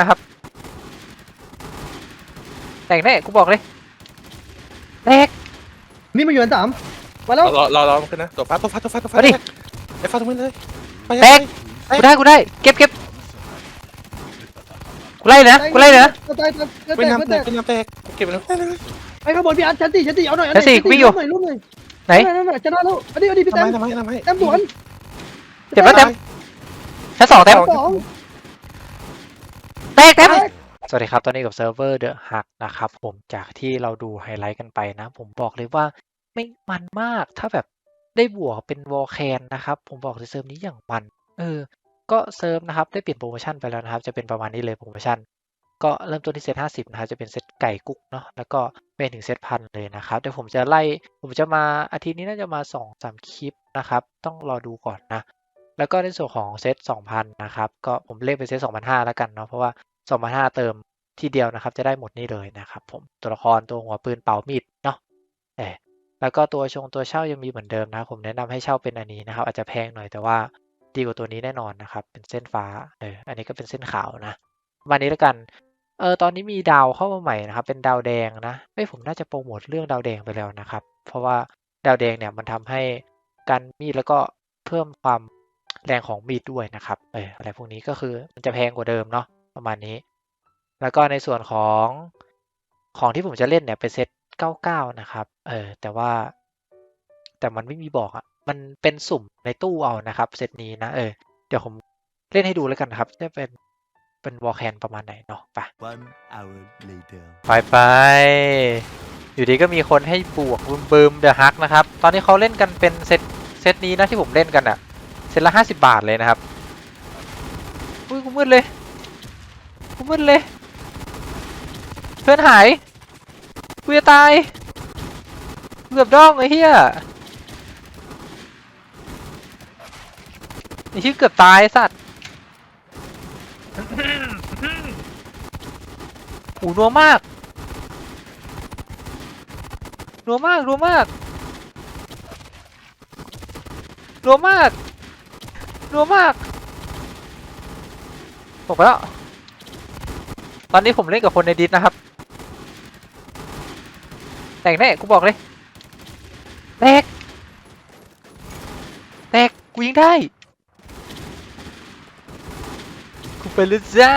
นะครับ แตกแน่กูบอกเลยแตก นี่มาอยู่อันสามมาแล้ว รอรอรอมันขึ้นนะตัวฟ้าตัวฟ้าตัวฟ้าตัวฟ้าเอาดิไอ้ฟ้าตรงนี้เลยไปแตก กูได้กูได้เก็บเก็บกูไล่เลยนะกูไล่เลยนะ ตายตายตายไม่แตกน้ำไม่แตแตกกไม่น้ำแตกเก็บไปแล้วไปข้างบนพี่อาร์ตชั้นสี่ชั้นสี่เอาหน่อยชั้นสี่กูวิ่งอยู่หน่อยรูปหน่อยไหนนั่นนั่นจะได้แล้วอันนี้อันนี้พี่ทำแต้ไมมทำไมทำไม แต้มสวนเจ็บแล้วแต้มชั้นสองแต้มสอง แตกแต้มสวัสดีครับ ตอนนี้กับเซิร์ฟเวอร์เดอะฮักนะครับผมจากที่เราดูไฮไลท์กันไปนะ ผมบอกเลยว่าไม่มันมากถ้าแบบได้บวกเป็นวอลแคนนะครับ ผมบอกเลยเซิร์ฟนี้อย่างมัน เออ ก็เซิร์ฟนะครับ ได้เปลี่ยนโปรโมชั่นไปแล้วนะครับ จะเป็นประมาณนี้เลยโปรโมชั่น ก็เริ่มต้นที่เซตห้าสิบนะครับจะเป็นเซตไก่กุ๊กเนาะแล้วก็เป็นถึงเซตพันเลยนะครับเดี๋ยวผมจะไล่ผมจะมาอาทิตย์นี้น่าจะมาสองสามคลิปนะครับ ต้องรอดูก่อนนะ แล้วก็ในส่วนของเซต2,000 นะครับ ก็ผมเล่นเป็นเซต2,500 แล้วกันเนาะ เพราะว่า 2,500 เติมทีเดียวนะครับ จะได้หมดนี่เลยนะครับ ผม ตัวละครตัวหัวปืนเป่ามีดเนาะเออแล้วก็ตัวชงตัวเช่ายังมีเหมือนเดิมนะ ผมแนะนำให้เช่าเป็นอันนี้นะครับ อาจจะแพงหน่อยแต่ว่าดีกว่าตัวนี้แน่นอนนะครับ เป็นเส้นฟ้า เออ อันนี้ก็เป็นเส้นขาวนะวันนี้แล้วกัน เออ ตอนนี้มีดาวเข้ามาใหม่นะครับ เป็นดาวแดงนะเอ้ผมน่าจะโปรโมทเรื่องดาวแดงไปแล้วนะครับ เพราะว่าดาวแดงเนี่ยมันทำให้การมีดแล้วก็เพิ่มความ แรงของมีดด้วยนะครับเอออะไรพวกนี้ก็คือมันจะแพงกว่าเดิมเนาะประมาณนี้ แล้วก็ในส่วนของของที่ผมจะเล่นเนี่ยเป็นเซต99 นะครับเออแต่ว่า แต่มันไม่มีบอกอะ่ะมันเป็นสุ่มในตู้เอานะครับเซตนี้นะเออเดี๋ยวผมเล่นให้ดูแล้วกันนะครับ จะเป็นเป็นวอลแคนประมาณไหนเนาะไป One hour later. ไปไปอยู่ดีก็มีคนให้บวกบึมบึมเดอะฮักนะครับ ตอนนี้เขาเล่นกันเป็นเซตเซตนี้นะที่ผมเล่นกันอะเซ ตละห้าสิบาทเลยนะครับ อุ้ยกูมืดเลยกูมืดเลย เพื่อนหายกูจะตายเกือบดองไอ้เหี้ยไอ้ที่เกือบตายสัตว์หูนัวมากนัวมากนัวมากนัวมาก นัวมากตกไปแล้วตอนนี้ผมเล่นกับคนในดิสนะครับ แตกแน่กูบอกเลย แตก แตก กูยิงได้ กูไปเลยจ้า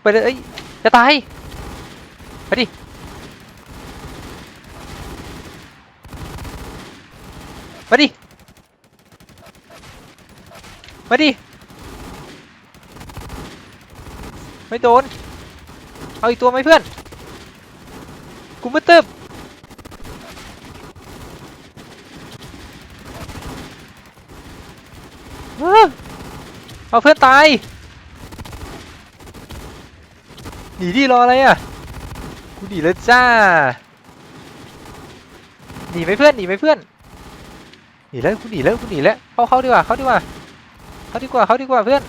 ไปเลยเอ้ยจะตาย ไปดิ มาดิ มาดิ ไม่โดน เอาอีกตัวไหมเพื่อน กูไม่ตึบเอ้อเอาเพื่อนตาย หนีดิรออะไรอะ กูหนีแล้วจ้า หนีไหมเพื่อน หนีไหมเพื่อน หนีแล้วกูหนีแล้วกูหนีแล้วเข้าเข้าดีกว่าเข้าดีกว่าเข้าดีกว่าเข้าดีกว่าเพื่อน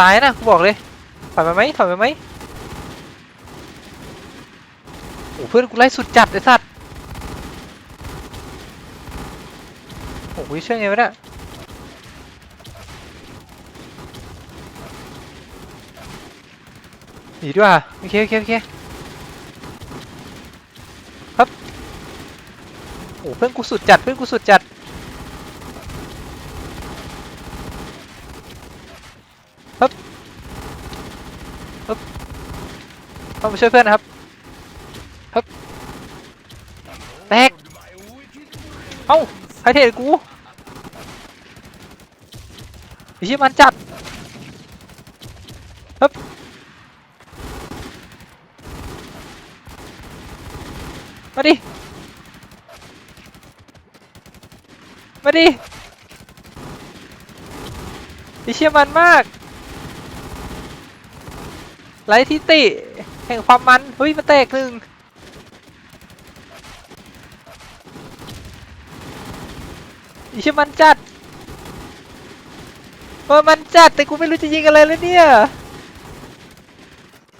ตายนะกูบอกเลยถอยมาไหมถอยมาไหมโอ้เพื่อนกูไล่สุดจัดไอ้สัตว์โอ้ยเชื่อไงวะเนี่ยหนีด้วยอะโอเคโอเคโอเคครับ โอ้เพื่อนกูสุดจัดเพื่อนกูสุดจัดฮึบฮึบต้องไปช่วยเพื่อนนะครับครับแตกเอ้าใครเทกูไอ้เชี่ยมันจัดครับมาดิาดิเชี่ยมันมากไรทิติ แห่งความมันเฮ้ยมันแตกหนึ่งอีชิมันจัดเออมันจัดแต่กูไม่รู้จะยิงอะไรแล้วเนี่ย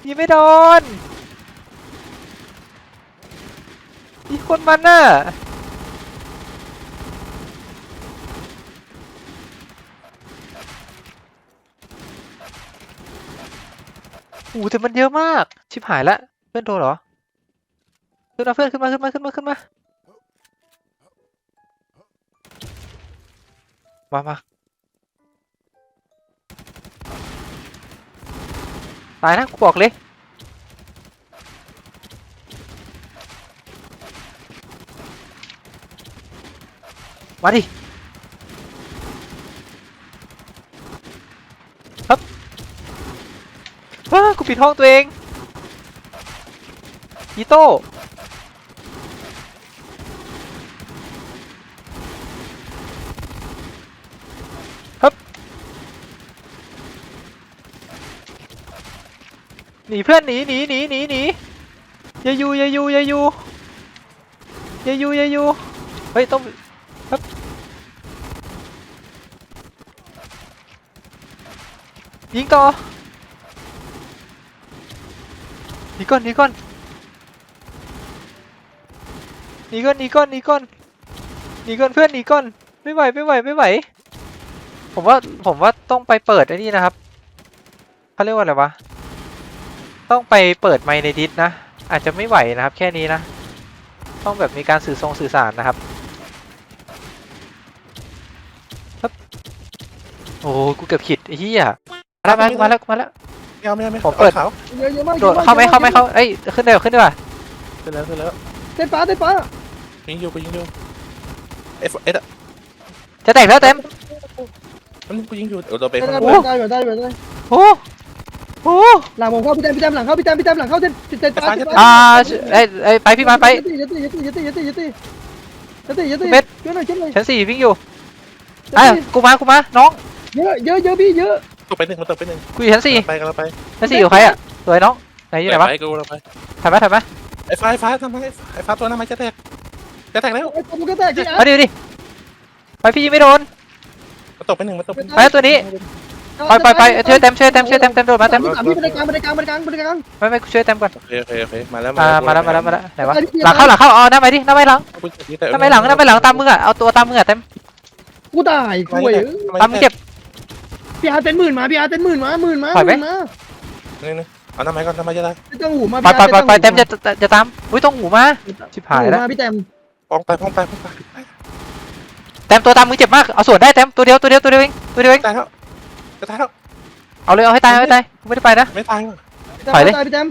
ยิงไม่โดนอีคนมันน่ะ โอ้แต่มันเยอะมาก ชิบหายละ เพื่อนโดนเหรอ ขึ้นมาเพื่อนขึ้นมาขึ้นมาขึ้นมาขึ้นมา มามาตายนะกูบอกเลยมาดิ ครับว้า กูปิดห้องตัวเองอีโต้ครับหนีเพื่อนหนีหนีหนีหนีหนีอย่าอยู่อย่าอยู่อย่าอยู่อย่าอยู่อย่าอยู่เฮ้ยต้องยิงต่อ หนีก่อนหนีก่อนหนีก่อนหนีก่อนหนีก่อนหนีกอนเพื่อนหนีก่อนไม่ไหวไม่ไหวไม่ไหว ผมว่าผมว่าต้องไปเปิดไอ้นี่นะครับเขาเรียกว่าอะไรวะต้องไปเปิดไมค์ในดิสนะ อาจจะไม่ไหวนะครับแค่นี้นะ ต้องแบบมีการสื่อทรงสื่อสารนะครับโอ้โหกูเกือบขิดไอ้เหี้ยมาแล้วมาแล้วมาแล้ว ไม่เอาไม่เอาไม่ผมเปิดอาขาวเยอะเยอะมากโดดเข้าไหมเข้าไหมเข้าเอ้ยขึ้นได้ป่ะขึ้นได้ป่ะขึ้นแล้วขึ้นแล้วเต้นฟ้าเต้นฟ้ายิงอยู่กูยิงอยู่เอฟเอสอะจะแตกแล้วเต็มมันกูยิงอยู่เดี๋ยวเราไปได้ข้างได้บนได้ได้ได้ได้โอ้โหหลังผมเข้าพี่แต้มพี่แต้มหลังเข้าพี่แต้มพี่แต้มหลังเข้าเต้นเต้นฟ้าอ่าไอ้ไอ้ยไปพี่มาไป ยัดตียัดตียัดตียัดตียัดตียัดตียัดตีเม็ดเยอะหน่อยเยอะหน่อยชั้นสี่วิ่งอยู่ไอ้ยกูมากูมาน้องเยอะเยอะเยอะพี่เยอะ ตกไปหนึ่งมันตกไปหนึ่งกูอยู่ชั้นสี่ไปกันเราไปชั้นสี่อยู่ใครอะสวยน้องไหนอยู่ไหนวะไปกูเราไปถ่ายไหมถ่ายไหมไอ้ฟ้าไอ้ฟ้าทำไมไอ้ฟ้าตัวนั้นมันจะแตกจะแตกแล้วไอ้ตัวมันก็แตกที่อะมาดิดิไปพี่ยิงไม่โดนมันตกไปหนึ่งมันตกไปหนึ่งไปตัวนี้ไปไปไปช่วยเต็มช่วยเต็มช่วยเต็มเต็มโดนมาเต็มสามพี่บันไดกลางบันไดกลางบันไดกลางบันไดกลางไม่ไม่กูช่วยเต็มก่อนโอเคโอเคโอเคมาแล้วอ่ามาแล้วมาแล้วมาแล้วไหนวะไปพี่หลังเข้าหลังเข้าอ๋อหน้าไปดิหน้าไปหลังกูจะยิงแต่หน้าไปหลังหน้าไปหลังตามมึงอะเอาตัวตามมึงอะเต็มกูตายกูทำไมเว้ยตามมึงเจ็บ พี่อาร์เต้นหมื่นมาพี่อาร์เต้นหมื่นมาหมื่นมาปล่อยไหมหมื่นมานี่นี่เอาทำไมก่อนทำไมจะได้ไม่ต้องหูมาไปไปไปไปเต็มจะจะจะตามอุ้ยต้องหูมาชิบหายแล้วมาพี่แต้มป้องไปป้องไปป้องไปเต็มตัวตามมึงเจ็บมากเอาส่วนได้เต็มตัวเดียวตัวเดียวตัวเดียวเองตัวเดียวเองตายแล้วจะตายแล้วเอาเลยเอาให้ตายเอาให้ตายกูไม่ได้ไปนะ ไม่ตายถอยเลยพี่แต้ม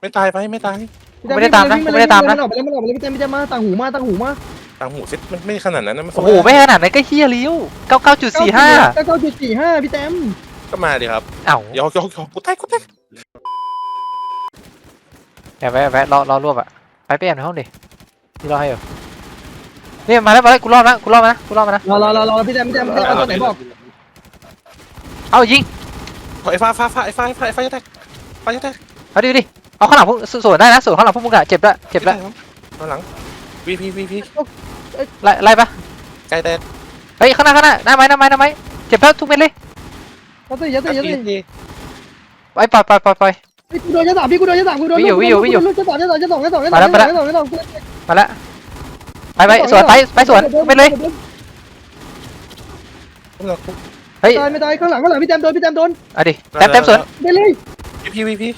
ไม่ตายไปไม่ตายพี่แต้ไม่ได้ตามนะวิ่งไม่ได้ตามนะ นออกไปแล้วมันออกไปแล้วพี่แต้มพี่แต้มมาต่างหูมาต่างหูมา ตามหูเซ็ตมันไม่ขนาดนั้นนะมันโอ้โหไม่ขนาดนั้นก็เฮียเลี้ยวเก้าเก้าจุดสี่ห้าเก้าเก้าจุดสี่ห้าพี่แต้มก็มาดิครับเอ้ายอกยอกยอกกูตายกูตายแอบไว้แอบไว้รอรอรวบอะไปไปแอบในห้องดิที่รอให้อยู่นี่มาแล้วมาแล้วกูรอดนะกูรอดมานะกูรอดมานะรอรอรอรอพี่แต้มพี่แต้มพี่แต้มเอาตัวไหนบอกเอายิงไอ้ฟ้าฟ้าฟ้าไอ้ฟ้าไอ้ฟ้าไอ้ฟ้าจะแตกฟ้าจะแตกเอาดิดิเอาข้างหลังพวกสวนได้นะสวนข้างหลังพวกมึงอะเจ็บละเจ็บละตอนหลัง วีพีวีพีไล่ไล่ปะไกลแตกเฮ้ยข้างหน้าข้างหน้าหน้าไม้หน้าไม้หน้าไม้เจ็บแล้วทุกเม็ดเลยยัดตียัดตียัดตีไปปล่อยปล่อยปล่อยปล่อยพี่กูโดนยัดสามพี่กูโดนยัดสามกูโดนวิ่งอยู่วิ่งอยู่วิ่งอยู่ ยัดสามยัดสามยัดสองยัดสองยัดสองมาแล้วมาแล้วยัดสองยัดสองมาละไปไปสวนไปไปสวนทุกเม็ดเลยเฮ้ยตายไม่ตายข้างหลังข้างหลังพี่แต้มโดนพี่แต้มโดนเอาดิเต็มเต็มสวนได้เลยวีพีวีพี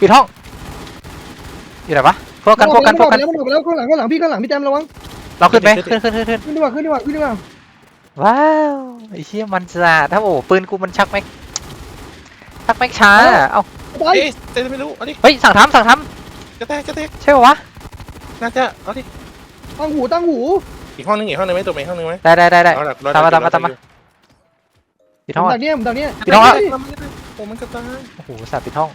ปิดห้องอยู่ไหนวะ พวกกันพวกกันพวกกันมันออกไปแล้วข้างหลังข้างหลังพี่ข้างหลังพี่แต้มระวังเราขึ้นไหมขึ้นขึ้นขึ้นขึ้นขึ้นดีกว่าขึ้นดีกว่าขึ้นดีกว่าว้าวไอ้เชี่ยมันจะถ้าโอ้ปืนกูมันชักแม็กชักแม็กช้าเอ้าตายเอ๊ะเต้ไม่รู้เอาดิเฮ้ยสั่งทำสั่งทจะแตกจะแตกำใช่ป่าวะน่าจะเอาดิตั้งหูตั้งหูอีกห้องนึงอีกห้องนึงไหมตัวอีกห้องนึงไหมได้ได้ได้ได้ เอาหลักตามมาตามมาตามมา ปิดห้องดัอะกเนี้ยดักเนี้ยพี่น้องอะโอ้มันจะตายโอ้โหสัตว์ปิดห้อง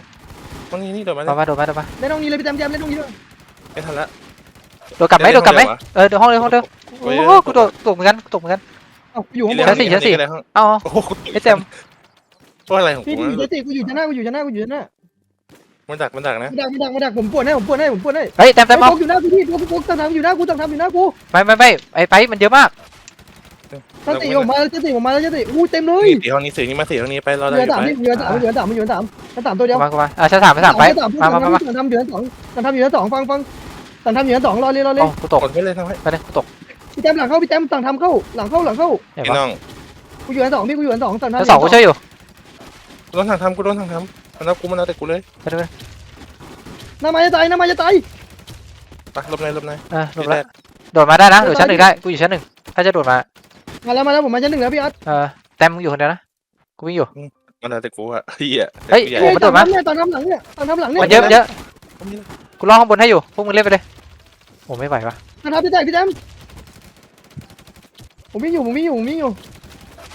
ห้องนี้นี่โดดมามามาโดนมาโดนมาเล่นตรงนี้เลยพี่แต้มแต้มเล่นตรงนี้ด้วย ไม่ทันละ โดนกลับไหมโดนกลับไหมเดี๋ยว เออเดี๋ยวห้องเลยห้องเดียวโอ้โอ้ยโหกูโดดตกเหมือนกันตกเหมือนกัน เอ้าอยู่ข้างบชั้นนสี่ชั้นสี่เอ้าโอ้โหไอ้เต็มตัวอะไรของพี่กูอยู่ชั้นสี่กูอยู่ชั้นหน้ากูอยู่ชั้นหน้ากูอยู่ชั้นหน้ามันดักมันดักนะ มาดักมาดักมาดักผมปวดให้ผมปวดให้ผมปวดให้เฮ้ยเต็มเต็มไอ้เอาพวกอยู่หน้ากูพี่พวกพวกตั้งทำอยู่หน้ากูตั้งทำอยู่หน้ากูไม่ไม่ไม่ไอ้ไปมันเยอะมาก ชั้นสี่ผมมาแล้วชั้นสี่ผมมาแล้วชั้นสี่อู้เต็มเลยนี่สี่ห้องนี้สี่นี่มาสี่ห้องนี้ไปรอเหได้ลืออยู่สามไปนี่เหลือสามเหลือสามเหลือสามชั้นสามตัวเดียว มากูมาอ่าชั้นสามชั้นสามไปชั้นสามมามามามาชั้นทำอยู่ชั้นสองชั้นทำอยู่ชั้นสองฟังฟังชั้นทำอยู่ชั้นสองรอเลยรอเลยโอ้กูตกกดไม่เลยทำให้ไปเลยกูตกพี่แต้มหลังเข้าพี่แต้มตั้งทำเข้าหลังเข้าหลังเข้าไหนพี่วะน้องกูอยู่ชั้นสองพี่กูอยู่ชั้นสองชั้นชั้นสองกูช่วยอยู่โดนทางทำกูโดนทางทำมันเอากูมันเอาแต่กูเลยไปดูไปหน้าไม้จะตายหน้าไม้จะตายไปหลบในหลบใน เออลงแล้วโดดมาได้นะโดดชั้นหนึ่งได้กูอยู่ชั้นหนึ่งถ้าจะโดดมา มาแล้วมาแล้วผมมาชั้นหนึ่งแล้วพี่อาร์ตเออแต้มมึงอยู่คนเดียวนะกูวิ่งอยู่ มันเอาแต่กูอะเฮียเฮ้ยแต่โอ้กูมันโดดมาเนี่ยตอนทำหลังเนี่ยตอนทำหลังเนี่ยมันเยอะเยอะผมมีกูรอข้างบนให้อยู่พวกมึงเล่นไปเลยโอ้ไม่ไหววะตอนทำพี่แตกพี่แต้มผมวิ่งอยู่ผมวิ่งอยู่ผมวิ่งอยู่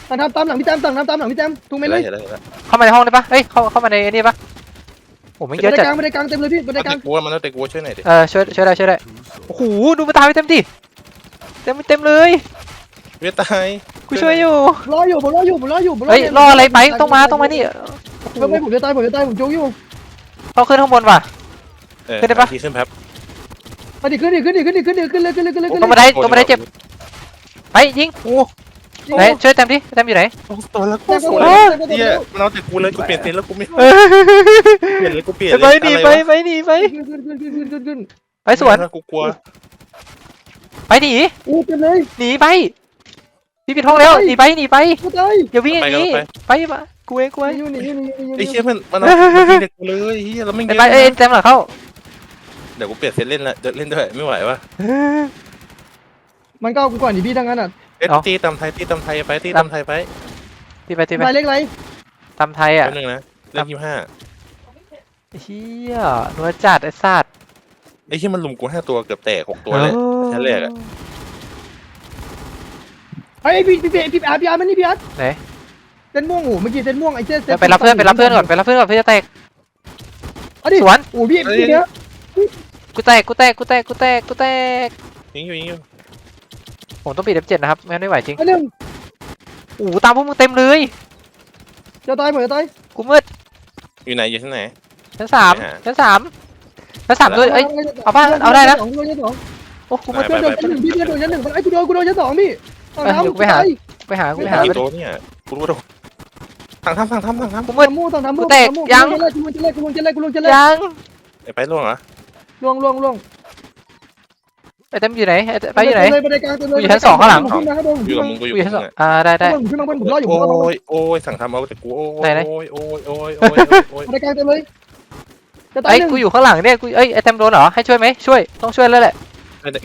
ตอนทำตามหลังพี่แต้มตามน้ำตามหลังพี่แต้มถูกไหมเห็นเลแล้วยเห็นแล้วเห็นแล้วเข้ามาในห้องได้ปะเอ้ยเข้าเข้ามาในนี่ปะโอ้ไม่บัเยนอะไดจัดกลางบันไดกลางเต็มเลยพี่บันไดเอากลาแต่งกูอะมันเอาแต่กูช่วยหน่อยดิเออช่วยช่วยได้ช่วยได้ Too slow. โอ้โหดูมันตามไปเต็มดิเต็มเต็มเลย เวียตายกูช่วยอยู่รออยู่ผมรออยู่ผมรออยู่ผมรอเฮ้ยรออะไรไปต้องมาต้องมานี่ไม่ไม่ผมจะตายผมจะตายผมโจกอยู่ต้องขึ้นข้างบนว่ะ เออขึ้นได้ปะ ทีขึ้นแป๊บมาดิขึ้นดิขึ้นดิขึ้นดิขึ้นดิขึ้นเลยขึ้นเลยขึ้นเลยขึ้นตรงเลบันยไดตรงบันไดเจ็บไปยิงโอ้ไหนช่วยเต็มดิเต็มอยู่ไหนโหตัวแล้วกูแต้มสก็วยโดเลยนแต้มก็โดนเฮียมันเอาแต่กูเลยกูเปลี่ยนเซนแล้วกูไม่เออเปลี่ยนเลยกูเปลี่ยนไปเลยหนีอะไปไรวะไปหนีไปขึ้นขึ้นขึ้นขึ้นขึ้นขึ้นขึ้นไปสวนกูกลัวไปหนีอู้เต็มเลยหนีไป พี่ปิดห้องแล้วหนีไปหนีไปกูตายอย่าวิ่งอย่างนี้ไปมากูเองกูเองอยู่นี่อยู่นี่อยู่นี่ไอ้เชี่ยมันมันเอามันยิงเด็กกูเลยเฮียแล้วไม่ไปเงี้ไปเอ้ยเต็มหลังเข้าเดี๋ยวกูเปลี่ยนเซนเล่นละเดี๋ยวเล่นด้วยไม่ไหววะมันก็เอากูก่อนดิพี่ทั้งนั้นอะเอ้ยเอาตีตำไทยตีตำไทยไปตีตำไทยไปตีไปตีไปใบเล็กไรตำไทยอะแป๊บนึงนะเรื่องยี่ห้าเฮียนัวจัดไอ้สัตว์ไอ้ที่มันลุมกูห้าตัวเกือบแตกหกตัวเลยชั้นแรกอะ ไอ้พี่พี่พี่พี่อาร์พี่อาร์มันนี่พี่อาร์ไหนเส้นม่วงโอ้เมื่อกี้เส้นม่วงไอ้เส้นไปรับเพื่อนไปรับเพื่อนก่อนไปรับเพื่อนก่อนเพื่อนจะแตก เอาดิสวน โอ้พี่พี่เนี้ยกูแตกกูแตกกูแตกกูแตกกูแตกยิงอยู่ยิงอยู่ผมต้องปิด F7 นะครับไม่งั้นไม่ไหวจริงอันหนึ่งโอ้โหตามพวกมึงเต็มเลยจะตายเหมือนจะตายกูมืดอยู่ไหนอยู่ที่ไหน ชั้นสามไปหาชั้นสามชั้นสามด้วยเอ้ยเอาป่ะเอาได้นะสองโดนชั้นสองโอ้กูมืดไปเพื่อนโดนชั้นหนึ่งพี่เพื่อนโดนชั้นหนึ่งไอ้กูโดนกูโดนชั้นสองพี่ ตอนเออน้ำเดี๋ยวกูไปหา ไปหากูไปหากี่ไปตัวเนี่ยกูรู้ว่าโดนทางทำทางทำทางทำกูมืดตำมูตอนน้ำมูกูแตกยัง กูลงจะเล่นกูลงจะเล่นกูลงจะเล่นยังไอ้ไปล่วงเหรอล่วงล่วงล่วงไอ้เต็มอยู่ไหนไอ้ไปอยู่ไหนเลยบันไดกลางเต็มเลยกูอยู่ชั้นสองข้างหลังขึ้นมาข้างบนอยู่กับมึงกูอกูยู่อยู่กับชั้นสมึองงอะอ่าได้ได้ขึ้นมาบนผมรออยู่ผมโอ้รออยู่ยโอ้ยสั่งทำเอาแต่กูโอ้ไหนไหนยโอ้ยโอ้ยโอ้ยโอ้ยโอ้ยบันไดกลางเต็มเลยจะตายไอ้ยหนึ่งกูอยู่ข้างหลังเนี่ยกูเอ้ยไอ้เต็มโดนเหรอให้ช่วยไหมช่วยต้องช่วยแล้วแหละ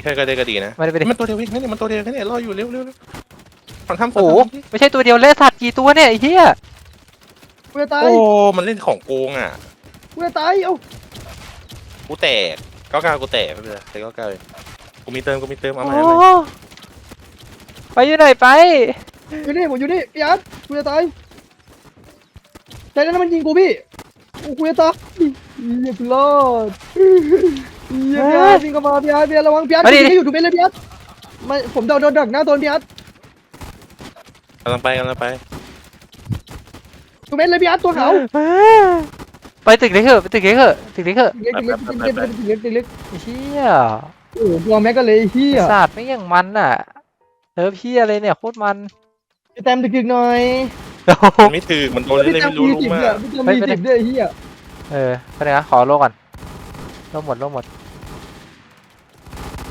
แค่ก็ได้ก็ดีนะ มาดิไปดิมันตัวเดียวเองนี่มันตัวเดียวแค่นี้รออยู่เร็วเร็วเร็วสั่งทำโอ้โหสั่งทำไม่ใช่ตัวเดียวเลยสัตว์กี่ตัวเนี่ยไอ้เหี้ยกูจะตายโอ้ มันเล่นของโกงอะ กูจะตายเอ้ากูแตกเก้าเก้ากูแตกไม่เป็นไรแต่เก้าเก้ากูมีเติมกูมีเติมเอาโอ้มาเอามาไปอยู่ไหนไป อยู่นี่ผมอยู่นี่พี่อาร์ตกูจะตายใจนั้นมันยิงกูพี่โอ้กูจะตายเรียบร้อย เรียบร้อยวิ่งเข้ามาพี่อาร์ตพี่อาร์ตระวังพี่อาร์ตมาดิ ไม่อยู่ถูกเป็นเลยพี่อาร์ตไม่ผมโดนโดนดักหน้าโดนพี่อาร์ตกำลังไปกำลังไปถูกเป็นเลยพี่อาร์ตตัวขาวไปตึกเล็กเถอะไปตึกเล็กเถอะตึกเล็กเถอะเล็กเล็กเล็กเล็กเล็กเล็กเล็กไอ้เหี้ยโอ้ตัวแม็กก็เลยเฮียไอ้สัตว์ไม่อย่างมันอะเออพี่อะไรเนี่ยโคตรมันแต้มดึกๆหน่อยมันไม่ถือมันโดนเล่นไม่รู้มีรู้สิบมาเนี่ยกมีสิบด้วยเฮียเออไปไหนนะขอโลก่อนโลหมดโลหมด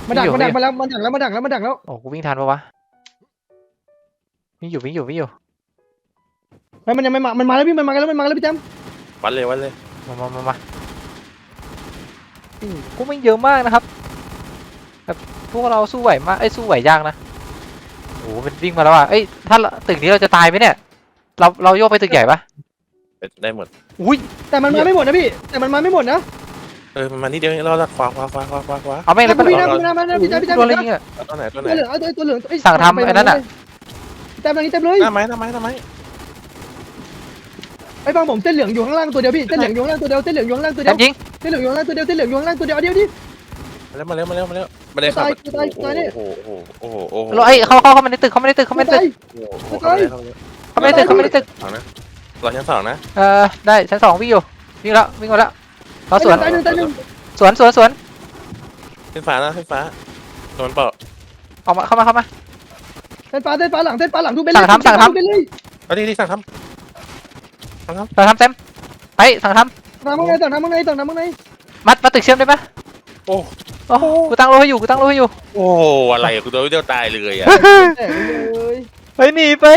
มาดักอยู่มาดักอยู่มาแล้วมาดักแล้วมาดักแล้วมาดักแล้วโอ้กูวิ่งทันปะวะวิ่งอยู่วิ่งอยู่วิ่งอยู่เฮ้ยมันยังไม่มามันมาแล้วพี่มันมาแล้วมันมาแล้วพี่แต้มวัดเลยวัดเลยมามามามาอู้กูไม่เยอะมากนะครับแบบพวกเราสู้ไหวมากไอ้ยสู้ไหวยากนะโอ้โหมันวิ่งมาแล้วอะเอ้ยถ้าตึกนี้เราจะตายไหมเนี่ย เราเราโยกไปตึกใหญ่ปะได้หมดอุ้ยแต่มันมาไม่หมดนะพี่แต่มันมาไม่หมดนะ เออมันมานี่เดียวเราละขวาขวาขวาขวาขวาขวาเอาแม่งเลยพี่ปะนะเนี่ยพี่นะพี่นะพี่แต้มพี่แต้มโดนอะไรยิงอะตัวไหนตัวไหนตัวเหลืองเอาตัวเหลืองสั่งทำไอ้นั่นน่ะแต้มตรงนี้เต็มเลยหน้าไม้หน้าไม้หน้าไม้ไอ้บางผมเส้นเหลืองอยู่ข้างล่างตัวเดียวพี่เส้นเหลืองอยู่ข้างล่างตัวเดียวเส้นเหลืองอยู่ข้างล่างตัวเดีแต้ยวมยิงเส้นเหลืองอยู่ข้างล่างตัวเดียวเส้นเหลืองอยู่ข้างล่างตัวเดียวเดียวดิมาแล้วมาแล้วมาแล้วมาแล้วมาเลยครับตายตายเนี่ยโอ้โหโอ้โหโอ้โหเราไอ้ยเข้าเข้าเข้ามาในตึกเข้ามาในตึกเข้ามาในตึกโอ้โหเข้ามาเลยเข้ามาเลยเข้ามาในตึกเข้ามาในตึกสองนะรอชั้นสองนะเออได้ชั้นสองวิ่งอยู่วิ่งแล้ววิ่งมาแล้ว เราสวนตายหนึ่งตายหนึ่งสวนสวนสวนขึ้นฟ้านะขึ้นฟ้าโดนเปล่าออกมาเข้ามาเข้ามาเส้นฟ้าเส้นฟ้าหลังเส้นฟ้าหลังทุกเบลสั่งทำสั่งทำ ทุกเบลเลยเอาดิดิสั่งทเราทำเต็มไปสั่งทสั่งทำไงสั่งทำไงสั่งทำไงำมัดมาตึกเชื่อมได้ปะำโอ้โอ้โหกูตั้งโลให้อยู่กูตั้งโลให้อยู่โอ้อะไรกูโดนเดียวตายเลยอะแต่เลยไปหนีไป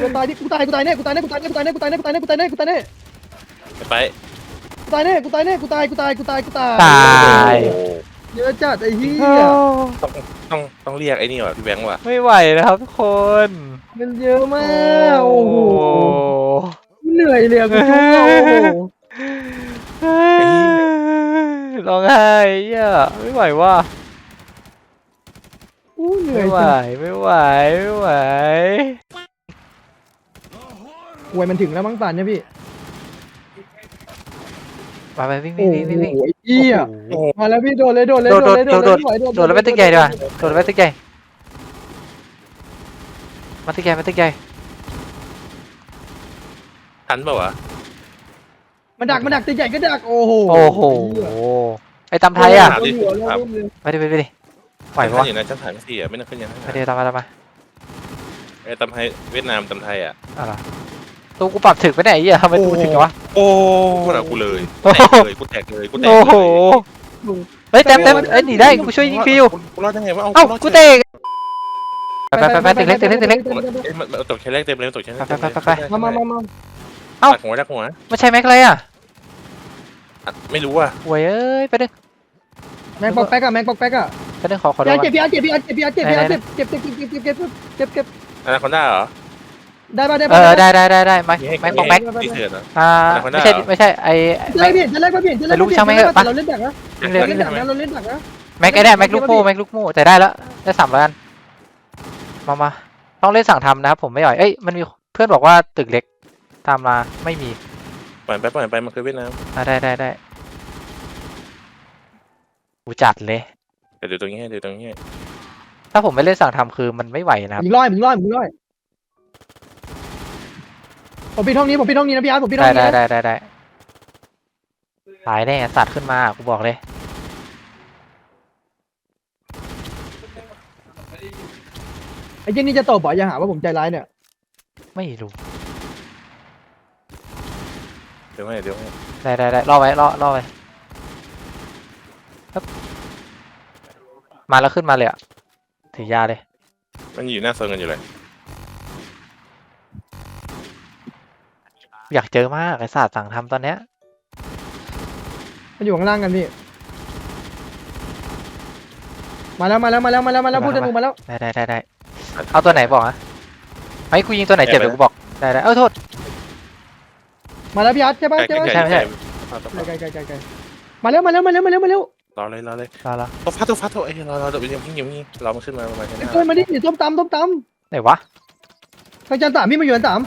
กูตายดิกูตายกูตายแน่กูตายแน่กูตายแน่กูตายแน่กูตายแน่กูตายแน่กูตายแน่กูตายแน่ ไปกูตายแน่กูตายแน่กูตายกูตายกูตายกูตายตายเยอะจัดไอ้เหี้ยต้องต้องต้องเรียกไอ้นี่ว่ะพี่แบงค์ว่ะไม่ไหวนะครับทุกคนมันเยอะมากโอ้โหเหนื่อยเลยอะกูจุ๊บอะโอ้โหร้องไห้เหี้ยไม่ไหวว่ะอู้เหนื่อไม่ยไหวจังไม่ไหวไม่ไหว หวยมันถึงแล้วมั้งป่านเนี่ยพี่ มาไปวิ่งโอ้วิ่งวิ่งวิ่งโหวิ่งไอ้เหี้ยโอ้โหมาแล้วพี่โดดเลยโดดเลยโดดโดดเลยโดดโดดไม่ไหวโดดแล้วไปตึกใหญ่ดีกว่าโดดแล้วไปตึกใหญ่มาตึกใหญ่มาตึกใหญ่ทันเปล่าวะมันดักมันดักตีใหญ่ก็ดักโอ้โหโอ้โหไอ้ตำไทยอะโดนหัวแล้วเลยไปดิไปดิไปดิไหวขึ้ปะนอยู่นะชั้นฐานสี่อะไม่น่าขึ้นยังไปดิตามมาตามมาไอ้ตำไทยเวียดนามตำไทยอะอะไร ตัวกูปรับถึงไปไหนไอ้เหี้ยทำไมตัวถึงวะ โอ้ขนาดกูเลยโอ้แตโหกเลยกูแตกเลยกูแตกโอ้โหเลยเฮ้ยเต็มเต็มเอ้ยหนีได้กูช่วยยิงฟิวกูรอดยังไงวะเอ้ากูรอดกูเตะไปไปไปไปตึกเล็กตึกเล็กตึกเล็กเอ้ยมันมันตกชั้นแรกเต็มเลยตกชั้นแรกไปไปไปไปมามามามาเอ้าดักหัวดักหัวไม่ใช่แม็กเลยอะอะไม่รู้อะหวยเอ้ยไปดึงแม็กปอกแป๊กอะแม็กปอกแป๊กอะไปดึงขอขอดูพี่อาก่อนเจ็บพี่อาเจ็บพี่อาเจ็บพี่อาเจ็บพี่อาเจ็บเจ็บเจ็บเจ็บเจ็บเจ็บเจ็บเจ็บอนาคอนด้าเหรอ ได้ป่ะได้เอป่ะอได้ได้ได้ได้แม็กมีให้แม็กบอกแม็กตีเถื่อนเหรออ่า Anaconda ไม่ใช่เหรอไม่ใช่ไอ้จะแม็ไล่กเปลี่ยนจะไล่ป่ะเปลี่ยนจะไล่ไปรู้ช่างแม่งเถอะปะ เราเล่นดักนะเร็วเราเล่นดักนะเราเล่นดักนะแม็กไอ้เนี่ยแม็กลูกโม่แม็กลูกโม่แต่ได้แล้วได้สามร้อยอันมามาต้องเล่นสั่งทำนะครับผมไม่ไหวเอ้ยมันมีเพื่อนบอกว่าตึกเล็กตามมาไม่มีปล่อยไปปล่อยไปมันคือเวียดนามอะได้ได้ได้กูจัดเลย เดี๋ยวดูตรงนี้ให้เดี๋ยวตรงนี้ให้ถ้าผมไม่เล่นสั่งทำคือมันไม่ไหวนะครับยิงร้อยยิงร้อยยิงร้อย ผมปิดห้องนี้ผมปิดห้องนี้นะพี่อาร์ตผมปิดห้ได้องนี้ได้นะได้ได้ได้ตายแน่สัตว์ขึ้นมากูบอกเลยไอ้เจนนี่จะตบเหรออย่าหาว่าผมใจร้ายเนี่ยไม่รู้เดี๋ยวให้เดี๋ยวให้ได้ได้ได้รอไว้รอรอไว้ครับมาแล้วขึ้นมาเลยอะถือยาเลยมันอยู่หน้าโซนกันอยู่เลย อยากเจอมากไอ้ศาสตร์สั่งทำตอนเนี้ยมันอยู่ข้างล่างกันพี่ มาแล้วมาแล้วมาแล้วมาแล้วมาแล้วพูดจะลงมาแล้วได้ได้ได้ได้เอาตัวไหนบอกนะไอ้กูยิงตัวไหนเจ็บเดี๋ยวกูบอกได้ได้เออโทษมาแล้วพี่อาร์ตใช่ปะใกล้ใช่ใกล้ปะใกล้ใช่ไกลไกลไกลไกลมาแล้วมาแล้วมาแล้วมาแล้วมาแล้วรอเลยรอเลยรอแล้วตัวฟัดตัวฟัดตัวเอ้ยรอรอเดี๋ยวยังยังยังรอมันขึ้นมาประมาณแค่นี้เฮ้ยมาดิเดี๋ยวต้มตำต้มตไหนวะำทางจานสามพี่มาอยู่จานสาม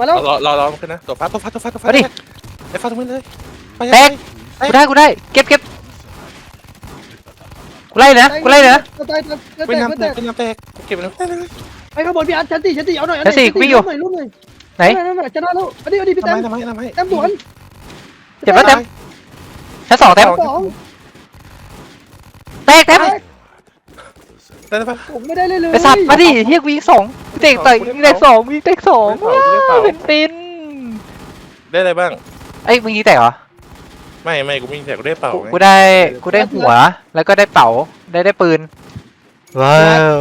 มาแล้วรอรอรอมันขึ้นนะตัวฟัดตัวฟัดตัวฟัดตัวฟัดมาดิไอ้ฟัดตรงนี้เลยไปแตกกูได้กูได้เก็บเก็บกูไล่เลยนะกูไล่เลยนะตายตายไปตายน้ำแตตากยไปน้ำแตกกูเก็บไปแล้วได้เลยไอ้ข้างบนพี่อาร์ตชั้นสี่ชั้นสี่เอาหน่อยชั้นสี่กูวิ่งอยู่หน่อยรูปหน่อยไหนนั่นนั่นจะได้แล้วอันนี้อันนี้พี่ทำแต้ไมมทำไมทำไมแต้มสวนเจ็บแล้วเต็มชั้นสองเต็มสองแตกเต็มได้ปะผมไม่ได้เลยเลยไอ้สัตว์มาดิเฮียกูยิงสองกู เตะต่อยยิงแตกสองยิงแตกสองกูได้เปล่ากูได้เปล่าเป็นปินได้อะไรบ้างไอ้ยมึงยิงแตกเหรอ ไม่ไม่กูไม่แต่กูได้เป่ากูไง กูได้กูได้หัวแล้วก็ได้เป๋าได้ได้ปืนว้าว